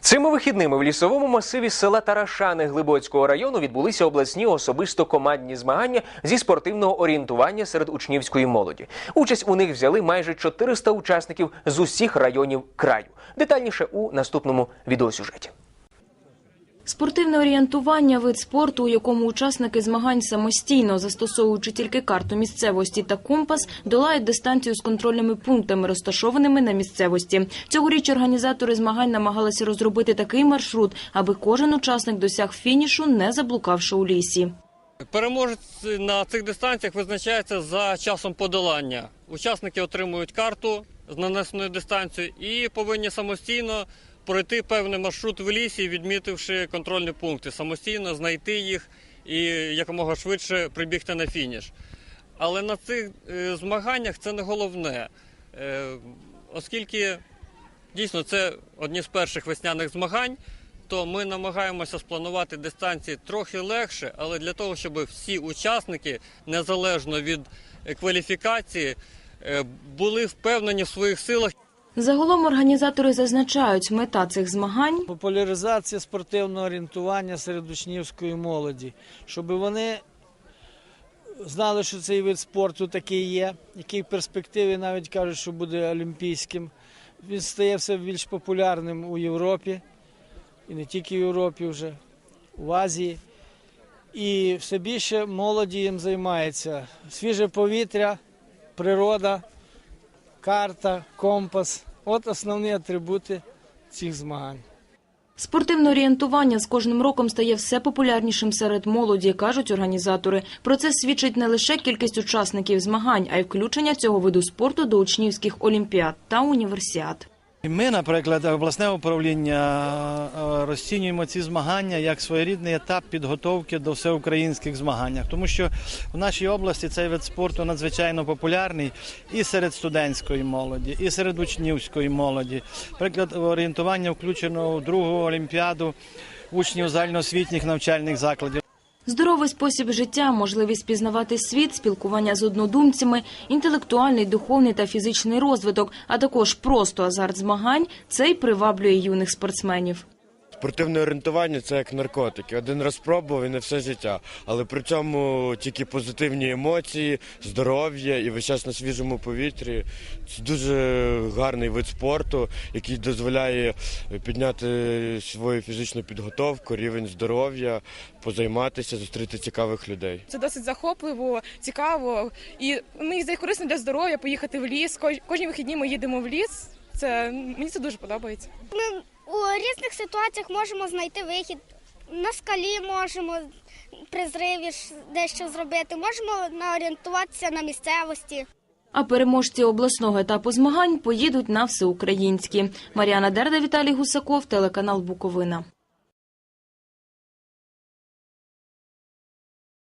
Цими вихідними в лісовому масиві села Тарашани Глибоцького району відбулися обласні особисто командні змагання зі спортивного орієнтування серед учнівської молоді. Участь у них взяли майже 400 учасників з усіх районів краю. Детальніше у наступному відеосюжеті. Спортивне орієнтування – вид спорту, у якому учасники змагань самостійно, застосовуючи тільки карту місцевості та компас, долають дистанцію з контрольними пунктами, розташованими на місцевості. Цьогоріч організатори змагань намагалися розробити такий маршрут, аби кожен учасник досяг фінішу, не заблукавши у лісі. Переможець на цих дистанціях визначається за часом подолання. Учасники отримують карту з нанесеною дистанцією і повинні самостійно пройти певний маршрут в лісі, відмітивши контрольні пункти, самостійно знайти їх і якомога швидше прибігти на фініш. Але на цих е, змаганнях це не головне, Е, оскільки дійсно це одні з перших весняних змагань то ми намагаємося спланувати дистанції трохи легше, але для того, щоб всі учасники, незалежно від кваліфікації, е, були впевнені в своїх силах. Загалом організатори зазначають, мета цих змагань Популяризація спортивного орієнтування серед учнівської молоді, щоб вони знали, що цей вид спорту такий є, який в перспективі навіть кажуть, що буде олімпійським. Він стає все більш популярним у Європі, і не тільки в Європі вже, в Азії. І все більше молоді їм займається. Свіже повітря, природа, карта, компас от основні атрибути цих змагань. Спортивне орієнтування з кожним роком стає все популярнішим серед молоді, кажуть організатори. Про це свідчить не лише кількість учасників змагань, а й включення цього виду спорту до учнівських олімпіад та універсіад. Ми, наприклад, обласне управління е, розцінюємо ці змагання як своєрідний етап підготовки до всеукраїнських змагань, тому що в нашій області цей вид спорту надзвичайно популярний і серед студентської молоді, і серед учнівської молоді. Приклад орієнтування включено у другу олімпіаду учнів загальноосвітніх навчальних закладів. Здоровий спосіб життя, можливість пізнавати світ, спілкування з однодумцями, інтелектуальний, духовний та фізичний розвиток, а також просто азарт змагань – це й приваблює юних спортсменів. Спортивне орієнтування це як наркотики. Один раз пробував і не все життя. Але при цьому тільки позитивні емоції, здоров'я і весь час на свіжому повітрі. Це дуже гарний вид спорту, який дозволяє підняти свою фізичну підготовку, рівень здоров'я, позайматися, зустріти цікавих людей. Це досить захопливо, цікаво. І мені здається, корисно для здоров'я поїхати в ліс. Кож- Кожні вихідні ми їдемо в ліс. Це мені це дуже подобається. У різних ситуаціях можемо знайти вихід. На скалі можемо при зриві дещо зробити, можемо наорієнтуватися на місцевості. А переможці обласного етапу змагань поїдуть на всеукраїнські. Мар'яна Дерда, Віталій Гусаков, телеканал Буковина.